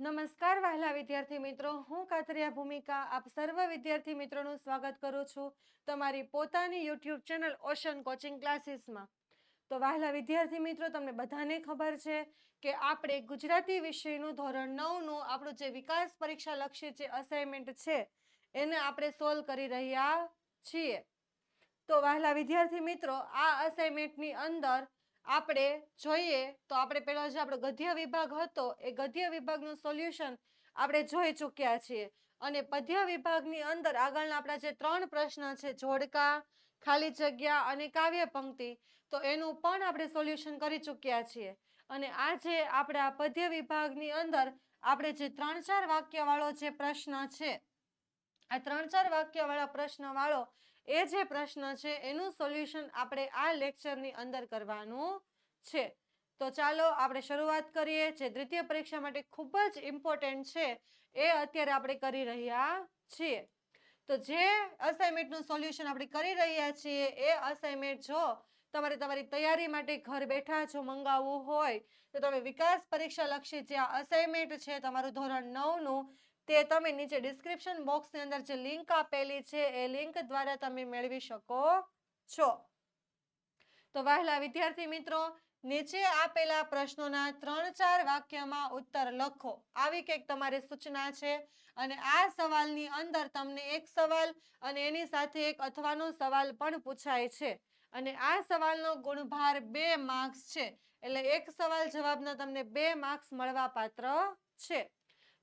નમસ્કાર વહાલા વિદ્યાર્થી મિત્રો. હું કાતરિયા ભૂમિકા. આપ સર્વ વિદ્યાર્થી મિત્રોનું સ્વાગત કરું છું તમારી પોતાની યુટ્યુબ ચેનલ ઓશન કોચિંગ ક્લાસીસમાં. તો વહાલા વિદ્યાર્થી મિત્રો, તમને બધાને ખબર છે કે આપણે ગુજરાતી વિષયનું ધોરણ નવનું આપણું જે વિકાસ પરીક્ષા લક્ષી જે અસાઇનમેન્ટ છે, એને આપણે સોલ્વ કરી રહ્યા છીએ. તો વહાલા વિદ્યાર્થી મિત્રો, આ અસાઇનમેન્ટની અંદર આપણે જોઈએ તો આપણે પેલો જે આપણો ગદ્ય વિભાગ હતો, એ ગદ્ય વિભાગનું સોલ્યુશન આપણે જોઈ ચૂક્યા છીએ. અને પદ્ય વિભાગની અંદર આગળના આપણા જે ત્રણ પ્રશ્ન છે, જોડકા, ખાલી જગ્યા અને કાવ્ય પંક્તિ, તો એનું પણ આપણે સોલ્યુશન કરી ચૂક્યા છીએ. અને આજે આપણે પદ્ય વિભાગની અંદર આપણે જે ત્રણ ચાર વાક્યવાળો જે પ્રશ્ન છે, આ ત્રણ ચાર વાક્યવાળા પ્રશ્નવાળો એ જે પ્રશ્ન છે, એનું સોલ્યુશન આપણે આ લેક્ચરની અંદર કરવાનું છે. તો ચાલો આપણે શરૂઆત કરીએ, જે દ્વિતીય પરીક્ષા માટે ખૂબ જ ઇમ્પોર્ટન્ટ છે, એ અત્યારે આપણે કરી રહ્યા છીએ. તો જે અસાઇનમેન્ટનું સોલ્યુશન આપણે કરી રહ્યા છીએ, એ અસાઇનમેન્ટ જો તમારે તમારી તૈયારી માટે ઘર બેઠા જો મંગાવવું હોય, તો તમે વિકાસ પરીક્ષા લક્ષી જે અસાઇનમેન્ટ છે, તમારું ધોરણ નવનું તે તમે નીચે ડિસ્ક્રિપ્શન બોક્સની અંદર જે લિંક આપેલી છે, એ લિંક દ્વારા તમે મેળવી શકો છો. તો વહેલા વિદ્યાર્થી મિત્રો, નીચે આપેલા પ્રશ્નોના ત્રણ ચાર વાક્યમાં ઉત્તર લખો. આવી કંઈક તમારી સૂચના છે અને આ સવાલની અંદર તમને એક સવાલ અને એની સાથે એક અથવાનો સવાલ પણ પૂછાય છે. અને આ સવાલનો ગુણભાર બે માર્ક્સ છે. એટલે એક સવાલ જવાબના તમને બે માર્ક્સ મળવા પાત્ર છે.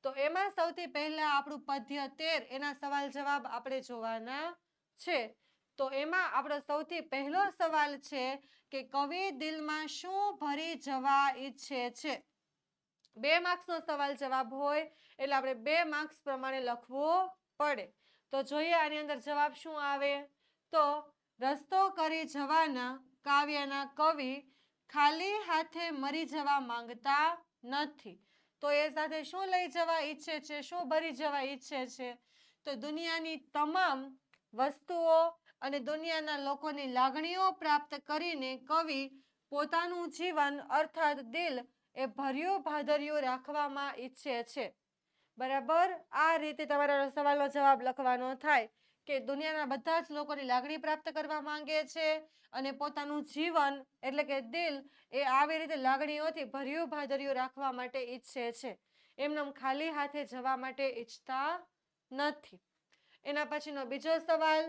તો એમાં સૌથી પહેલા આપણું પદ્ય તેર, એના સવાલ જવાબ આપણે જોવાના છે. તો એમાં આપણો સૌથી પહેલો સવાલ છે કે કવિ દિલમાં શું ભરી જવા ઈચ્છે છે? બે માર્ક્સનો સવાલ જવાબ હોય એટલે આપણે બે માર્ક્સ પ્રમાણે લખવું પડે. તો જોઈએ આની અંદર જવાબ શું આવે? તો રસ્તો કરી જવાના કાવ્યના કવિ ખાલી હાથે મરી જવા માંગતા નથી. તો એ સાથે શું લઈ જવા ઈચ્છે છે, શું ભરી જવા ઈચ્છે છે? તો દુનિયાની તમામ વસ્તુઓ અને દુનિયાના લોકોની લાગણીઓ પ્રાપ્ત કરીને કવિ પોતાનું જીવન અર્થાત દિલ એ ભર્યું ભાદર્યું રાખવામાં ઈચ્છે છે. બરાબર? આ રીતે તમારા સવાલનો જવાબ લખવાનો થાય. કે દુનિયાના બધા જ લોકોની લાગણી પ્રાપ્ત કરવા માંગે છે અને પોતાનું જીવન એટલે કે દિલ એ આવી રીતે લાગણીઓથી ભર્યું ભાદર્યું રાખવા માટે ઈચ્છે છે. એમનેમ ખાલી હાથે જવા માટે ઈચ્છતા નથી. એના પછીનો બીજો સવાલ,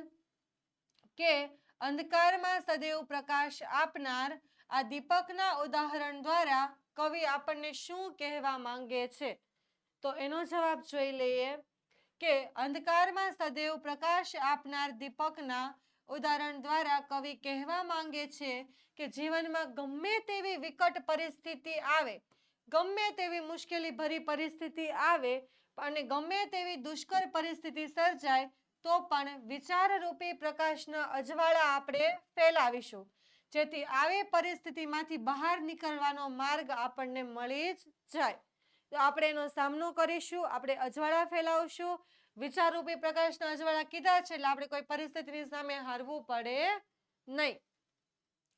કે અંધકારમાં સદૈવ પ્રકાશ આપનાર આ દીપકના ઉદાહરણ દ્વારા કવિ આપણને શું કહેવા માંગે છે? તો એનો જવાબ જોઈ લઈએ. કે અંધકારમાં સદૈવ પ્રકાશ આપનાર દીપકના ઉદાહરણ દ્વારા કવિ કહેવા માંગે છે કે જીવનમાં ગમે તેવી વિકટ પરિસ્થિતિ આવે, ગમે તેવી મુશ્કેલી ભરી પરિસ્થિતિ આવે અને ગમે તેવી દુષ્કર પરિસ્થિતિ સર્જાય, તો પણ વિચારરૂપી પ્રકાશના અજવાળા આપણે ફેલાવીશું. જેથી આવી પરિસ્થિતિમાંથી બહાર નીકળવાનો માર્ગ આપણને મળી જ જાય. તો આપણે એનો સામનો કરીશું, આપણે અજવાળા ફેલાવશું. વિચારરૂપી પ્રકાશના અજવાળા કીધા છે, એટલે આપણે કોઈ પરિસ્થિતિની સામે હારવું પડે નહીં.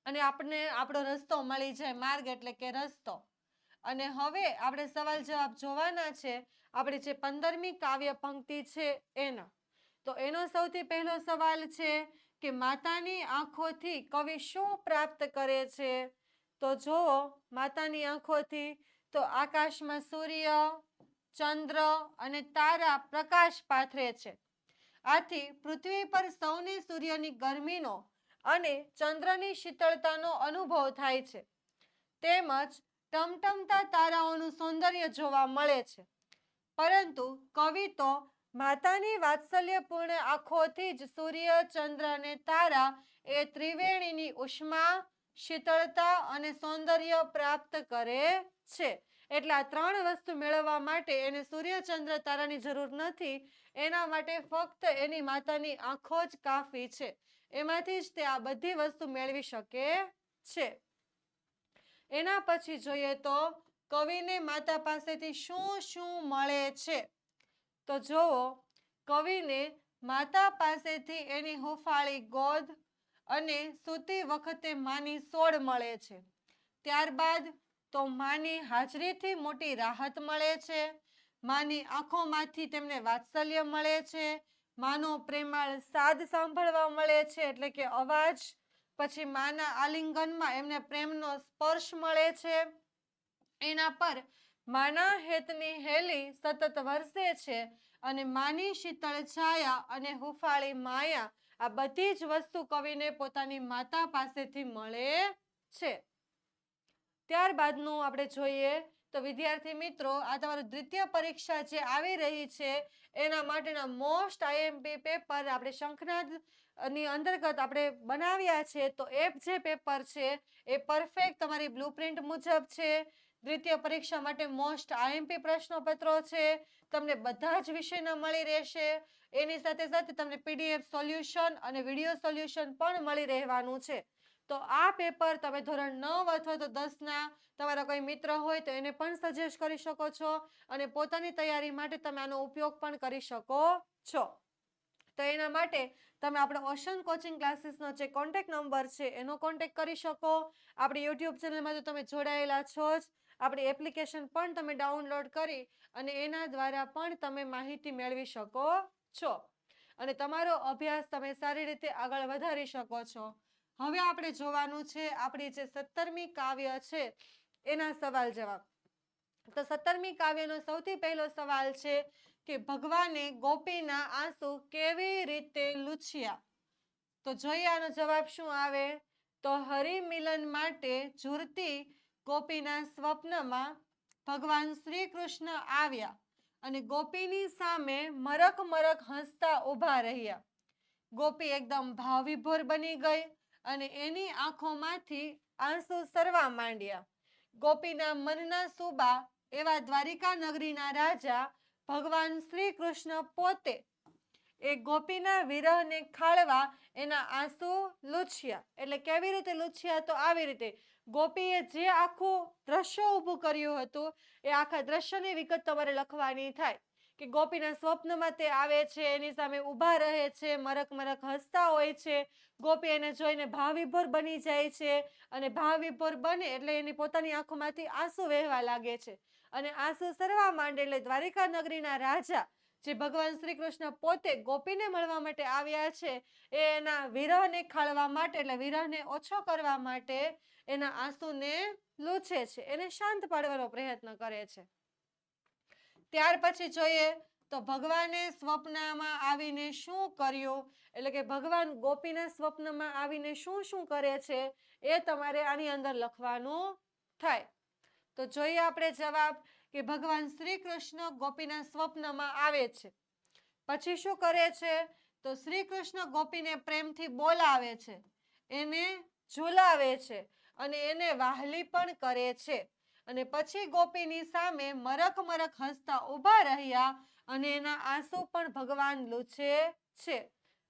અને આપણને આપણો રસ્તો મળી જાય માર્ગ એટલે કે રસ્તો. અને હવે આપણે સવાલ જવાબ જોવાના છે, આપણે જે પંદરમી કાવ્ય પંક્તિ છે એના. તો એનો સૌથી પહેલો સવાલ છે કે માતાની આંખોથી કવિ શું પ્રાપ્ત કરે છે? તો જુઓ, માતાની આંખોથી તો આકાશમાં સૂર્ય, ચંદ્ર અને તારા પ્રકાશ પાથરે છે. આથી પૃથ્વી પર સૌને સૂર્યની ગરમીનો અને ચંદ્રની શીતળતાનો અનુભવ થાય છે. તેમજ ટમટમતા તારાઓનું સૌંદર્ય જોવા મળે છે. પરંતુ કવિ તો માતાની વાત્સલ્યપૂર્ણ આંખોથી જ સૂર્ય, ચંદ્ર અને તારા એ ત્રિવેણીની ઉષ્મા શીતળતા અને સૌંદર્ય પ્રાપ્ત કરે છે. એટલે આ ત્રણ વસ્તુ મેળવવા માટે એને સૂર્યચંદ્ર તારાની જરૂર નથી. એના માટે ફક્ત એની માતાની આંખો જ કાફી છે. એમાંથી જ તે આ બધી વસ્તુ મેળવી શકે છે. એના પછી જોઈએ તો કવિને માતા પાસેથી શું શું મળે છે? તો જુઓ, કવિને માતા પાસેથી એની હુફાળી ગોદ અને સૂતી વખતે માની સોડ મળે છે. ત્યારબાદ તો માની હાજરીથી મોટી રાહત મળે છે. માની આંખોમાંથી તેમને વાત્સલ્ય મળે છે. માનો પ્રેમાળ સાદ સાંભળવા મળે છે એટલે કે અવાજ. પછી માના આલિંગનમાં એમને પ્રેમનો સ્પર્શ મળે છે. એના પર માના હેતની હેલી સતત વરસે છે અને માની શીતળ છાયા અને હુફાળી માયા આ બધી જ વસ્તુ કવિને પોતાની માતા પાસેથી મળે છે. ત્યારબાદનું આપણે જોઈએ તો વિદ્યાર્થી મિત્રો, આ તમારું દ્વિતીય પરીક્ષા જે આવી રહી છે, એના માટેના મોસ્ટ આઈએમપી પેપર આપણે શંખનાદની અંતર્ગત આપણે બનાવ્યા છે, તો એ જે પેપર છે, એ પરફેક્ટ તમારી બ્લુપ્રિન્ટ મુજબ છે. દ્વિતીય પરીક્ષા માટે મોસ્ટ આઈએમપી પ્રશ્નપત્રો છે, તમને બધા જ વિષયના મળી રહેશે. એની સાથે સાથે તમને પીડીએફ સોલ્યુશન અને વીડિયો સોલ્યુશન પણ મળી રહેવાનું છે. તો આ પેપર તમે ધોરણ નવ અથવા તો દસના તમારા કોઈ મિત્ર હોય તો એને પણ સજેસ્ટ કરી શકો છો અને પોતાની તૈયારી માટે તમે આનો ઉપયોગ પણ કરી શકો છો. તો એના માટે તમે આપણો ઓશન કોચિંગ ક્લાસીસનો જે કોન્ટેક નંબર છે એનો કોન્ટેક કરી શકો. આપણી યુટ્યુબ ચેનલમાં તો તમે જોડાયેલા છો જ. આપણી એપ્લિકેશન પણ તમે ડાઉનલોડ કરી અને એના દ્વારા પણ તમે માહિતી મેળવી શકો છો. અને તમારો અભ્યાસ તમે સારી રીતે આગળ વધારી શકો છો. હવે આપણે જોવાનું છે, આપણી જે સત્તરમી કાવ્ય છે, એના સવાલ જવાબ. તો સત્તરમી કાવ્યનો સૌથી પહેલો સવાલ છે કે ભગવાને ગોપીના આંસુ કેવી રીતે લૂછ્યા? તો જોઈએ આનો જવાબ શું આવે? તો હરિમિલન માટે ઝૂરતી ગોપીના સ્વપ્નમાં ભગવાન શ્રી કૃષ્ણ આવ્યા. અને ગોપીની સામે મરક મરક હસતા ઊભા રહ્યા. ગોપી એકદમ ભાવવિભોર બની ગઈ અને એની આંખોમાંથી આંસુ સરવા માંડ્યા. ગોપીના મનના સુબા એવા દ્વારિકા નગરીના રાજા ભગવાન શ્રી કૃષ્ણ પોતે એ ગોપીના વિરહને ખાળવા એના આંસુ લૂછ્યા. એટલે કેવી રીતે લૂછ્યા? તો આવી રીતે ગોપીએ જે આખું દ્રશ્ય ઊભું કર્યું હતું, એ આખા દ્રશ્યની વિગત તમારે લખવાની થાય કે ગોપીના સ્વપ્નમાં તે આવે છે, એની સામે ઊભા રહે છે, મરક મરક હસતા હોય છે, ગોપી એને જોઈને ભાવવિભોર બની જાય છે અને ભાવવિભોર બને એટલે એની પોતાની આંખોમાંથી આંસુ વહેવા લાગે છે અને આંસુ સરવા માંડે એટલે દ્વારિકા નગરીના રાજા જે ભગવાન શ્રી કૃષ્ણ પોતે ગોપીને મળવા માટે આવ્યા છે, એ એના વિરહને ખાળવા માટે એટલે વિરહને ઓછો કરવા માટે એના આંસુને લૂછે છે, એને શાંત પાડવાનો પ્રયત્ન કરે છે. ત્યાર પછી જોઈએ તો ભગવાને સ્વપ્નમાં આવીને શું કર્યું? એટલે કે ભગવાન ગોપીના સ્વપ્નમાં આવીને શું શું કરે છે? એ તમારે આની અંદર લખવાનું થાય. તો જોઈએ આપણે જવાબ કે ભગવાન શ્રી કૃષ્ણ ગોપીના સ્વપ્નમાં આવે છે. પછી શું કરે છે? તો શ્રી કૃષ્ણ ગોપીને પ્રેમથી બોલાવે છે. એને ઝુલાવે છે. અને એને વાહલી પણ કરે છે. અને પછી ગોપીની સામે મરક મરક હસતા ઊભા રહ્યા અને એના આંસુ પણ ભગવાન લૂછે છે.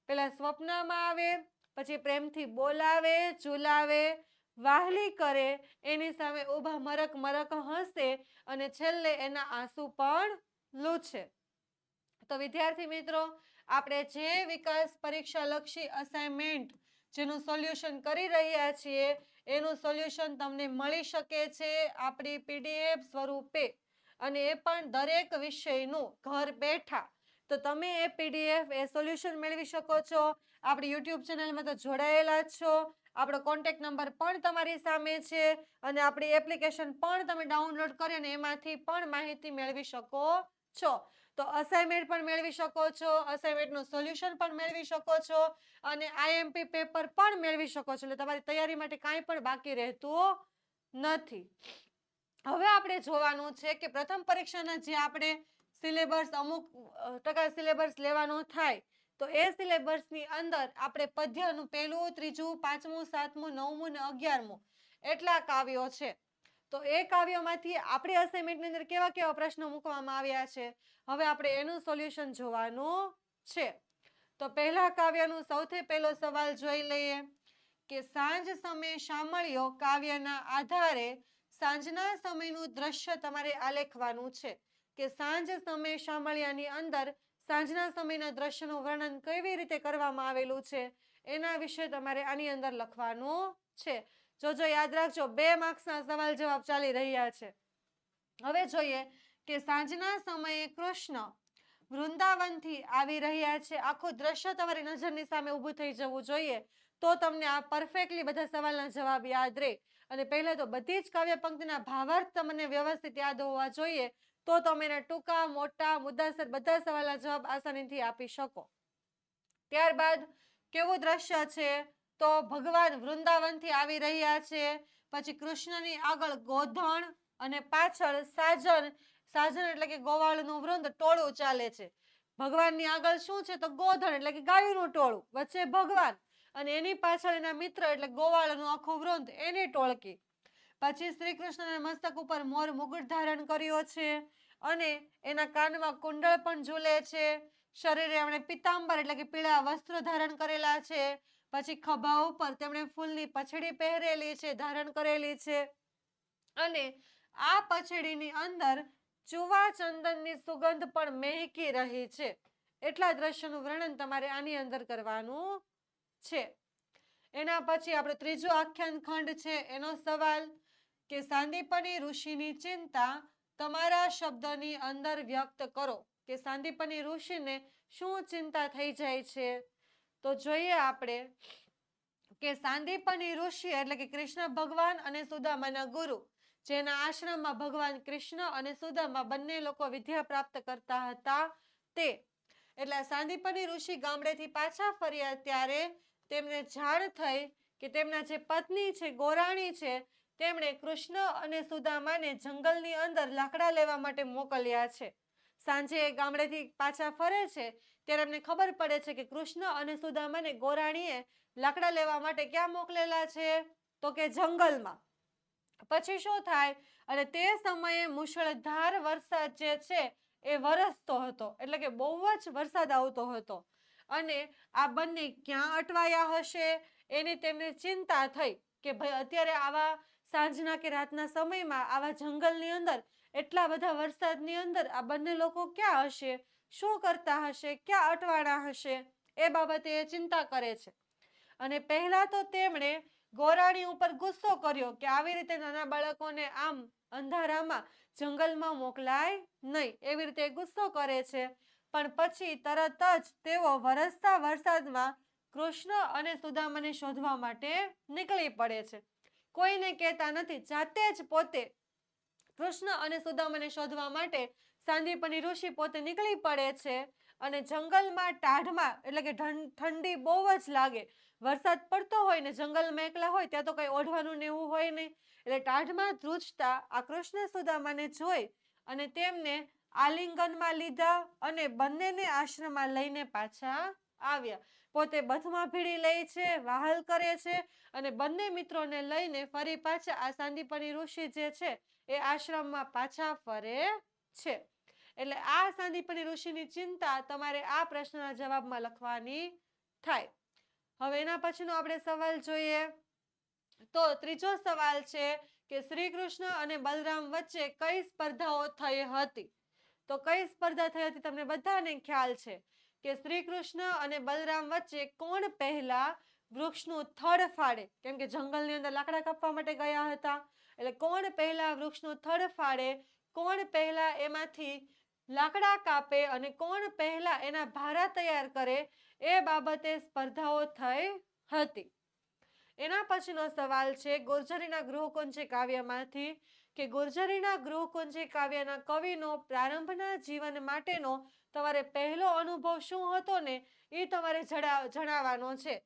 પેલા સ્વપ્નમાં આવે, પછી પ્રેમથી બોલાવે, ઝુલાવે, વાહલી કરે, એની સામે ઊભા મરક મરક હસે અને છેલ્લે એના આંસુ પણ લૂછે. તો વિદ્યાર્થી મિત્રો, આપણે જે વિકાસ પરીક્ષા લક્ષી અસાઇનમેન્ટ જેનું સોલ્યુશન કરી રહ્યા છીએ એનું સોલ્યુશન તમને મળી શકે છે આપણી પીડીએફ સ્વરૂપે. અને એ પણ દરેક વિષયનું ઘર બેઠા. તો તમે એ પીડીએફ, એ સોલ્યુશન મેળવી શકો છો. આપણી યુટ્યુબ ચેનલમાં તો જોડાયેલા છો. આપણો કોન્ટેક્ટ નંબર પણ તમારી સામે છે. અને આપણી એપ્લિકેશન પણ તમે ડાઉનલોડ કરી અને એમાંથી પણ માહિતી મેળવી શકો છો. તો અસાઇનમેન્ટ પણ મેળવી શકો છો અસાઇનમેન્ટનું સોલ્યુશન પણ મેળવી શકો છો અને આઈએમપી પેપર પણ મેળવી શકો છો. એટલે તમારી તૈયારી માટે કાંઈ પણ બાકી રહેતું નથી. હવે આપણે જોવાનું છે કે પ્રથમ પરીક્ષાના જે આપણે સિલેબસ અમુક ટકા સિલેબસ લેવાનો થાય, તો એ સિલેબસની અંદર આપણે પદ્યનું પહેલું, ત્રીજું, પાંચમું, સાતમું, નવમું ને અગિયારમું એટલા કાવ્યો છે. તો એ કાવ્યમાંથી આપણી અસાઇનમેન્ટની અંદર કેવા કેવા પ્રશ્નો મૂકવામાં આવ્યા છે? હવે આપણે એનું સોલ્યુશન જોવાનું છે. તો પહેલા કાવ્યનું સૌથી પહેલો સવાલ જોઈ લઈએ કે સાંજ સમય સાંભળ્યો કાવ્યના આધારે સાંજના સમયનું દ્રશ્ય તમારે આલેખવાનું છે કે સાંજ સમય સાંભળ્યાની અંદર સાંજના સમયના દ્રશ્યનું વર્ણન કેવી રીતે કરવામાં આવેલું છે? એના વિશે તમારે આની અંદર લખવાનું છે. જોજો યાદ રાખજો, બે માર્ક્સના સવાલ જવાબ ચાલી રહ્યા છે. હવે જોઈએ કે સાંજના સમયે કૃષ્ણ વૃંદાવનથી આવી રહ્યા છે. આખું દ્રશ્ય તમારી નજરની સામે ઊભું થઈ જવું જોઈએ તો તમને આ પરફેક્ટલી બધા સવાલના જવાબ યાદ રહે. અને પહેલા તો બધી જ કાવ્ય પંક્તિના ભાવાર્થ તમને વ્યવસ્થિત યાદ હોવા જોઈએ તો તમે એને ટૂંકા, મોટા, મુદ્દાસર બધા સવાલના જવાબ આસાનીથી આપી શકો. ત્યારબાદ કેવું દ્રશ્ય છે? તો ભગવાન વૃંદાવનથી આવી રહ્યા છે. પછી કૃષ્ણની આગળ ગોધણ અને પાછળ સાજન. સાજન એટલે કે ગોવાળનું વૃંદ ટોળું ચાલે છે. ભગવાનની આગળ શું છે? તો ગોધણ એટલે કે ગાયોનું ટોળું. વચ્ચે ભગવાન અને એની પાછળ એના મિત્ર એટલે ગોવાળનું આખું વૃંદ એની ટોળકી. પછી શ્રી કૃષ્ણના મસ્તક ઉપર મોર મુગટ ધારણ કર્યો છે અને એના કાનમાં કુંડળ પણ ઝૂલે છે. શરીરે એમણે પિતાંબર એટલે કે પીળા વસ્ત્રો ધારણ કરેલા છે. પછી ખભા ઉપર તેમણે ફૂલની પછડી પહેરેલી છે, ધારણ કરેલી છે. અને આ પછડીની અંદર ચુવા ચંદનની સુગંધ પણ મહેકી રહી છે. એટલા દ્રશ્યનું વર્ણન તમારે આની અંદર કરવાનું છે. એના પછી આપણો ત્રીજો આખ્યાન ખંડ છે, એનો સવાલ કે સાંદીપની ઋષિની ચિંતા તમારા શબ્દની અંદર વ્યક્ત કરો કે સાંદીપની ઋષિને શું ચિંતા થઈ જાય છે? તો જોઈએ આપણે કે સાંદીપની ઋષિ એટલે કે કૃષ્ણ ભગવાન અને સુદામાના ગુરુ, જેના આશ્રમમાં ભગવાન કૃષ્ણ અને સુદામા બંને લોકો વિદ્યા પ્રાપ્ત કરતા હતા તે. એટલે સાંદીપની ઋષિ ગામડેથી પાછા ફર્યા ત્યારે તેમને જાણ થઈ કે તેમના જે પત્ની છે, ગોરાણી છે, તેમણે કૃષ્ણ અને સુદામાને જંગલની અંદર લાકડા લેવા માટે મોકલ્યા છે. સાંજે ગામડેથી પાછા ફરે છે ત્યારે એમને ખબર પડે છે કે કૃષ્ણ અને સુદામાને ગોરાણીએ લાકડા લેવા માટે ક્યાં મોકલેલા છે? તો કે જંગલમાં. પછી શું થાય? અને તે સમયે મુશળધાર વરસાદ જે છે એ વરસતો હતો. એટલે કે બહુ જ વરસાદ આવતો હતો. અને આ બંને ક્યાં અટવાયા હશે? એની તેમને ચિંતા થઈ કે ભાઈ અત્યારે આવા સાંજના કે રાતના સમયમાં આવા જંગલની અંદર, એટલા બધા વરસાદની અંદર આ બંને લોકો ક્યાં હશે? શું કરતા હશે, ક્યાં અટવાણા હશે, એ બાબતે એ ચિંતા કરે છે. અને પહેલા તો તેમણે ગોરાણી ઉપર ગુસ્સો કર્યો કે આવી રીતે નાના બાળકોને આમ અંધારામાં, જંગલમાં મોકલાય નહીં, એવી રીતે ગુસ્સો કરે છે. પણ પછી તરત જ તેઓ વરસતા વરસાદમાં કૃષ્ણ અને સુદામાને શોધવા માટે નીકળી પડે છે. કોઈને કહેતા નથી, જાતે જ પોતે કૃષ્ણ અને સુદામાને શોધવા માટે સાંદીપની ઋષિ પોતે નીકળી પડે છે અને જંગલમાં ટાઢમાં, એટલે કે ઠંડી બહુ જ લાગે. વરસાદ પડતો હોય ને, જંગલમાં એકલા હોય, ત્યાં તો કઈ ઓઢવાનું ને એવું હોય નહીં. એટલે ટાઢમાં ધ્રુજતા આ કૃષ્ણ સુદામાને જોઈ અને તેમને આલિંગનમાં લીધા અને બંનેને આશ્રમમાં લઈને પાછા આવ્યા. પોતે બથમાં ભીડી લે છે, વાહલ કરે છે અને બંને મિત્રોને લઈને ફરી પાછા આ સાંદીપની ઋષિ જે છે એ આશ્રમમાં પાછા ફરે છે. એટલે આ સાંદીપની ઋષિની ચિંતા તમારે આ પ્રશ્નના જવાબમાં લખવાની થાય. હવે એના પછીનો આપણે સવાલ જોઈએ. તો ત્રીજો સવાલ છે કે શ્રી કૃષ્ણ અને બલરામ વચ્ચે કઈ સ્પર્ધાઓ થઈ હતી? તો કઈ સ્પર્ધા થઈ હતી તમને બધાને ખ્યાલ છે કે શ્રી કૃષ્ણ અને બલરામ વચ્ચે કોણ પહેલા વૃક્ષનું થડ ફાડે? કેમ કે જંગલની અંદર લાકડા કાપવા માટે ગયા હતા. એટલે કોણ પહેલા વૃક્ષનું થડ ફાડે? કોણ પહેલા એમાંથી લાકડા કાપે અને કોણ પહેલા એના ભારા તૈયાર કરે એ બાબતે સ્પર્ધાઓ થઈ હતી. એના પછીનો સવાલ છે, ગુર્જરીના ગૃહકુંજે કાવ્યમાંથી કે ગુર્જરીના ગૃહકુંજે કાવ્યના કવિનો પ્રારંભના જીવન માટેનો તમારે પહેલો અનુભવ શું હતો ને એ તમારે જણા- જણાવવાનો છે.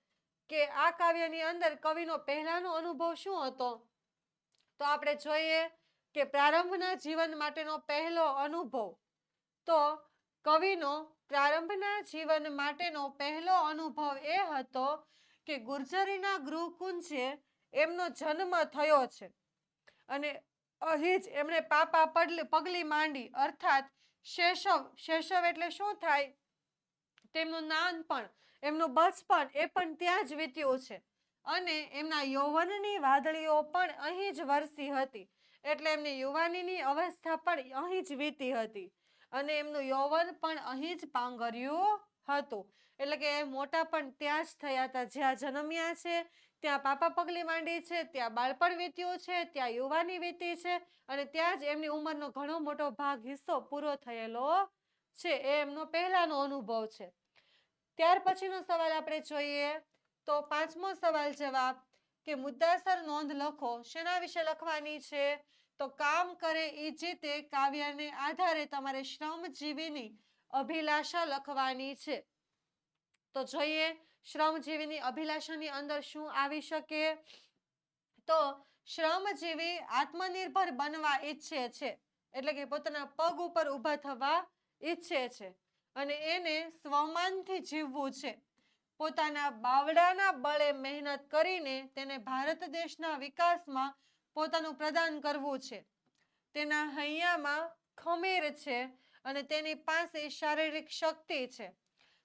કે આ કાવ્યની અંદર કવિનો પહેલાનો અનુભવ શું હતો? તો આપણે જોઈએ કે પ્રારંભના જીવન માટેનો પહેલો અનુભવ તો કવિનો પ્રારંભના જીવન માટેનો પહેલો અનુભવ એ હતો કે ગુર્જરીના ગૃહકુંજે એમનો જન્મ થયો છે. અને અહીં જ એમણે પાપા પગલી માંડી. અર્થાત શેષવ શેષવ એટલે શું થાય? તેમનું નાનપણ, એમનું બચપણ એ પણ ત્યાં જ વીત્યું છે. અને એમના યૌવનની વાદળીઓ પણ અહીં જ વરસી હતી. એટલે એમની યુવાનીની અવસ્થા પણ અહીં જ વીતી હતી. અને એમનું યૌવન પણ અહીં જ પાંગર્યું હતું. એટલે કે મોટા પણ ત્યાં જ થયા હતા. જ્યાં જન્મ્યા છે, ત્યાં પાપા પગલી માંડી છે, ત્યાં બાળપણ વીત્યું છે, ત્યાં યુવાની વીતી છે અને ત્યાં જ એમની ઉંમરનો ઘણો મોટો ભાગ હિસ્સો પૂરો થયેલો છે. એ એમનો પહેલાનો અનુભવ છે. ત્યાર પછીનો સવાલ આપણે જોઈએ તો પાંચમો સવાલ જવાબ કે મુદ્દાસર નોંધ લખો. શેના વિશે લખવાની છે? તો કામ કરે એ જે તે કાવ્યને આધારે તમારે શ્રમજીવીની અભિલાષા લખવાની છે. તો જોઈએ શ્રમજીવીની અભિલાષાની અંદર શું આવી શકે? તો શ્રમજીવી આત્મનિર્ભર બનવા ઈચ્છે છે, એટલે કે પોતાના પગ ઉપર ઊભા થવા ઈચ્છે છે અને એને સ્વમાનથી જીવવું છે. પોતાના બાવડાના બળે મહેનત કરીને તેને ભારત દેશના વિકાસમાં પોતાનું પ્રદાન કરવું છે. તેના હૈયામાં ખમેર છે અને તેની પાસે શારીરિક શક્તિ છે.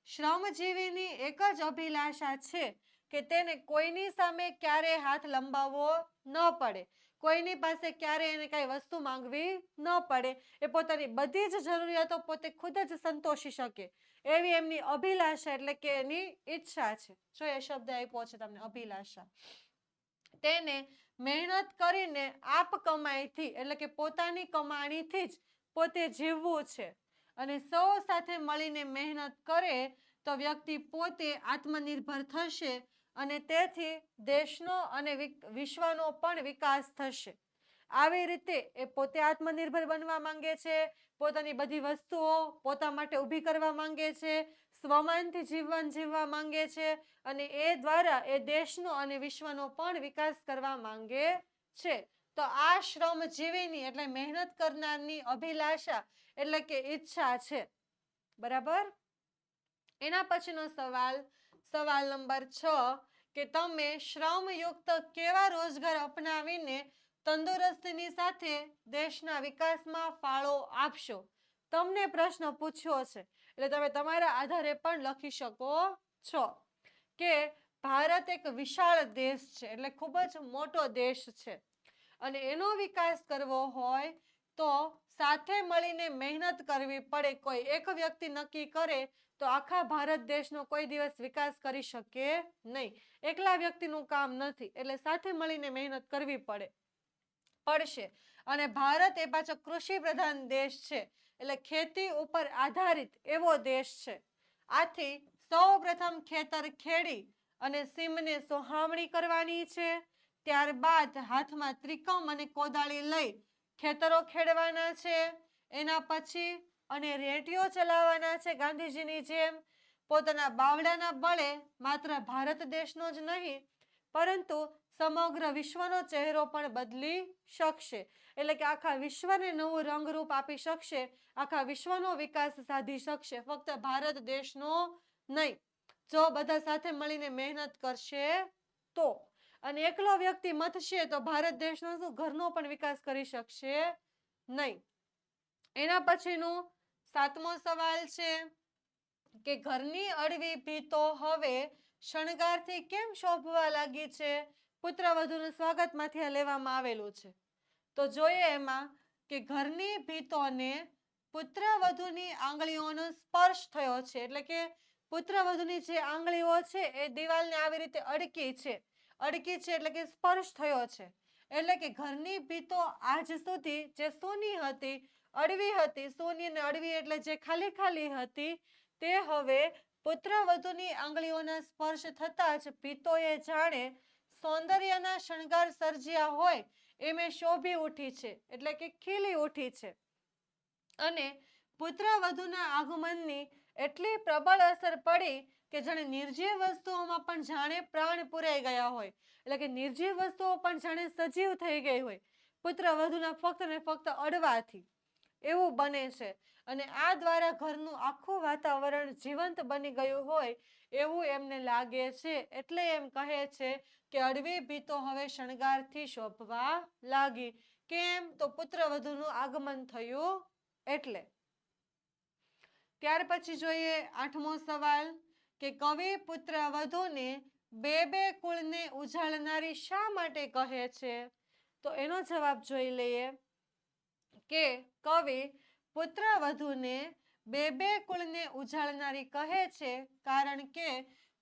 શ્રમજીવીની એક જ અભિલાષા છે કે તેને કોઈની સામે ક્યારે હાથ લંબાવવો ન પડે. કોઈની પાસે ક્યારે એને કાંઈ વસ્તુ માંગવી ન પડે. એ પોતાની બધી જ જરૂરિયાતો પોતે ખુદ જ સંતોષી શકે. એવી એમની અભિલાષા એટલે કે એની ઈચ્છા છે. જો એ શબ્દ આપ્યો છે તમને, અભિલાષા. તેને મહેનત કરીને આપ કમાઈથી, એટલે કે પોતાની કમાણીથી જ પોતે જીવવું છે. અને સૌ સાથે મળીને મહેનત કરે તો વ્યક્તિ પોતે આત્મનિર્ભર થશે અને તેથી દેશનો અને વિશ્વનો પણ વિકાસ થશે. આવી રીતે એ પોતે આત્મનિર્ભર બનવા માંગે છે, પોતાની બધી વસ્તુઓ પોતા માટે ઊભી કરવા માંગે છે સ્વમાનથી જીવન જીવવા માંગે છે અને એ દ્વારા એ દેશનો અને વિશ્વનો પણ વિકાસ કરવા માંગે છે. તો આ શ્રમજીવીની એટલે મહેનત કરનારની અભિલાષા એટલે કે ઈચ્છા છે. બરાબર? એના પછીનો સવાલ સવાલ નંબર છ, કે તમે શ્રમયુક્ત કેવા રોજગાર અપનાવીને તંદુરસ્તીની સાથે દેશના વિકાસમાં ફાળો આપશો? તમને પ્રશ્ન પૂછ્યો છે. એટલે તમે તમારા આધારે પણ લખી શકો છો કે ભારત એક વિશાળ દેશ છે, એટલે ખૂબ જ મોટો દેશ છે. અને એનો વિકાસ કરવો હોય તો સાથે મળીને મહેનત કરવી પડે. કોઈ એક વ્યક્તિ નક્કી કરે તો આખા ભારત દેશનો કોઈ દિવસ વિકાસ કરી શકે નહીં. એકલા વ્યક્તિનું કામ નથી, એટલે સાથે મળીને મહેનત કરવી પડે, પડશે. અને ભારત એ પાછો કૃષિ પ્રધાન દેશ છે. એટલે ખેતી ઉપર આધારિત એવો દેશ છે. આથી સૌ પ્રથમ ખેતર ખેડી અને સીમને સોહામણી કરવાની છે. ત્યારબાદ હાથમાં ત્રિકમ અને કોદાળી લઈ ખેતરો ખેડવાના છે. એના પછી અને રેટીઓ ચલાવવાના છે ગાંધીજીની જેમ. પોતાના બાવડાના બળે માત્ર ભારત દેશનો જ નહીં, પરંતુ સમગ્ર વિશ્વનો ચહેરો પણ બદલી શકશે. એટલે કે આખા વિશ્વને નવું રંગરૂપ આપી શકશે, આખા વિશ્વનો વિકાસ સાધી શકશે. ફક્ત ભારત દેશનો નહીં. જો બધા સાથે મળીને મહેનત કરશે તો. અને એકલો વ્યક્તિ મથશે તો ભારત દેશનો શું? ઘરનો પણ વિકાસ કરી શકશે નહીં. એના પછીનું સાતમો સવાલ છે કે ઘરની અળવી ભીતો હવે શણગારથી કેમ શોભવા લાગી છે? પુત્રવધુનું સ્વાગતમાંથી આ લેવામાં આવેલું છે. તો જોઈએ એમાં કે ઘરની ભીતોને પુત્રવધુની આંગળીઓનો સ્પર્શ થયો છે. એટલે કે પુત્રવધુની જે આંગળીઓ છે એ દિવાલને આવી રીતે અડકી છે. અડકી છે એટલે કે સ્પર્શ થયો છે. એટલે કે ઘરની ભીતો આજ સુધી જે સોની હતી, અડવી હતી સોની અને અડવી એટલે જે ખાલી ખાલી હતી, તે હવે પુત્રવધુની આંગળીઓના સ્પર્શ થતાં જ ભીતોએ જાણે સૌંદર્યના શણગાર સર્જ્યા હોય એમે શોભી ઉઠી છે, એટલે કે ખીલી ઉઠી છે. અને પુત્રવધુના આગમનની એટલી પ્રબળ અસર પડી કે જાણે નિર્જીવ વસ્તુઓમાં પણ જાણે પ્રાણ પુરાઈ ગયા હોય, એટલે કે નિર્જીવ વસ્તુઓ પણ જાણે સજીવ થઈ ગઈ હોય. પુત્રવધુના ફક્ત ને ફક્ત અડવાથી એવું બને છે. અને આ દ્વારા ઘરનું આખું વાતાવરણ જીવંત બની ગયું હોય એવું એમને લાગે છે. એટલે એમ કહે છે કે અડવી ભીતો હવે શણગારથી શોભવા લાગી. કેમ? તો પુત્રવધુનું આગમન થયું એટલે. ત્યાર પછી જોઈએ આઠમો સવાલ કે કવિ પુત્રવધુને બે બે કુળને ઉજાળનારી શા માટે કહે છે? તો એનો જવાબ જોઈ લઈએ કે કવિ પુત્રવધુને બે બે કુળને ઉજાળનારી કહે છે કારણ કે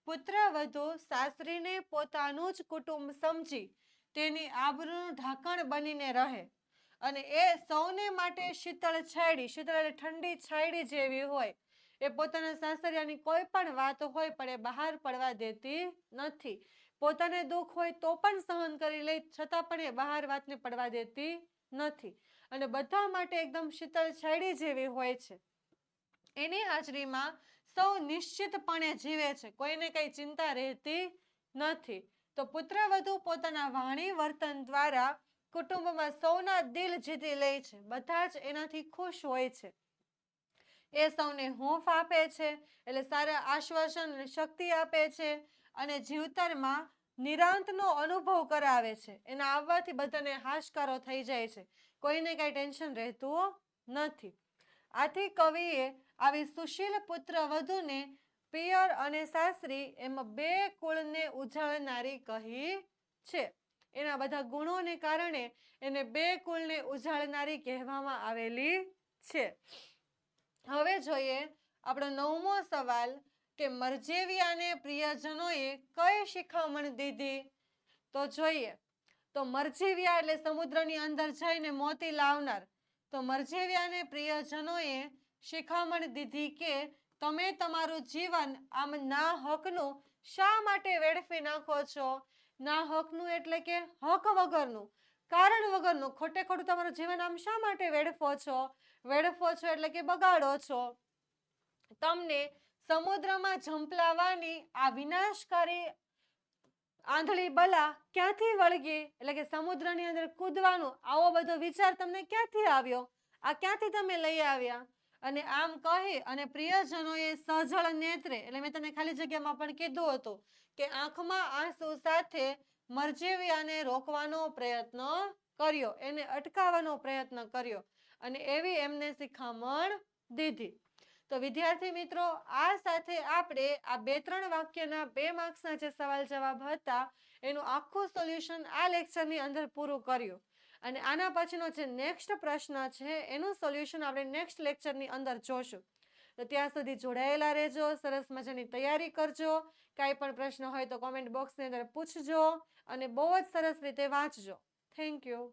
પુત્રવધુ સાસરીને પોતાનું જ કુટુંબ સમજી તેની આબરૂનું ઢાંકણ બનીને રહે અને એ સૌને માટે શીતળ છાયડી, શીતળ એટલે ઠંડી છાયડી જેવી હોય. એ પોતાના સાસરિયાની કોઈ પણ વાત હોય પણ એ બહાર પડવા દેતી નથી. પોતાને દુઃખ હોય તો પણ સહન કરી લે, છતાં પણ એ બહાર વાતને પડવા દેતી નથી. અને બધા માટે એકદમ શીતળ છડી જેવી હોય છે. એની હાજરીમાં સૌ નિશ્ચિતપણે જીવે છે. કોઈને કઈ ચિંતા રહેતી નથી. તો પુત્રવધુ પોતાના વાણી વર્તન દ્વારા કુટુંબમાં સૌના દિલ જીતી લે છે. બધા જ એનાથી ખુશ હોય છે. એ સૌને હૂંફ આપે છે, એટલે સારા આશ્વાસન શક્તિ આપે છે અને જીવતરમાં નિરાંતનો અનુભવ કરાવે છે. એના આવવાથી બધાને હાશકારો થઈ જાય છે. કોઈને કાંઈ ટેન્શન રહેતું નથી. આથી કવિએ આવી સુશીલ પુત્ર વધુને પિયર અને સાસરી એમ બે કુળને ઉજાળનારી કહી છે. એના બધા ગુણોને કારણે એને બે કુળને ઉજાળનારી કહેવામાં આવેલી છે. હવે જોઈએ આપણો નવમો સવાલ કે મરજેવિયાને પ્રિયજનોએ કઈ શિખામણ દીધી? તો જોઈએ. તો મરજેવિયા એટલે સમુદ્રની અંદર જઈને મોતી લાવનાર. તો મરજેવિયાને પ્રિયજનોએ શિખામણ દીધી કે તમે તમારું જીવન આમ ના હકનું શા માટે વેડફી નાખો છો? ના હકનું એટલે કે હક વગરનું. કારણ વગરનું. ખોટે ખોટું તમારું જીવન આમ શા માટે વેડફો છો? વેડફો છો એટલે કે બગાડો છો? તમને સમુદ્રમાં ઝંપલાવાની આ વિનાશકારી આંધળી બલા ક્યાંથી વળગી? એટલે કે સમુદ્રની અંદર કૂદવાનું આવો બધો વિચાર તમને ક્યાંથી આવ્યો? આ ક્યાંથી તમે લઈ આવ્યા? અને આમ કહી અને પ્રિયજનોએ સજળ નેત્રે, એટલે મેં તમને ખાલી જગ્યામાં પણ કીધું હતું કે આંખમાં આંસુ સાથે મરજેવિયાને રોકવાનો પ્રયત્ન કર્યો, એને અટકાવવાનો પ્રયત્ન કર્યો અને એવી એમને શિખામણ દીધી. તો વિદ્યાર્થી મિત્રો, આ સાથે આપણે આ બે ત્રણ વાક્યના બે માર્ક્સના જે સવાલ જવાબ હતા, એનું આખું સોલ્યુશન આ લેક્ચરની અંદર પૂરું કર્યું. અને આના પછીનો જે નેક્સ્ટ પ્રશ્ન છે, એનું સોલ્યુશન આપણે નેક્સ્ટ લેક્ચરની અંદર જોશું. તો ત્યાં સુધી જોડાયેલા રહેજો, સરસ મજાની તૈયારી કરજો. કાંઈ પણ પ્રશ્ન હોય તો કોમેન્ટ બોક્સની અંદર પૂછજો અને બહુ જ સરસ રીતે વાંચજો. Thank you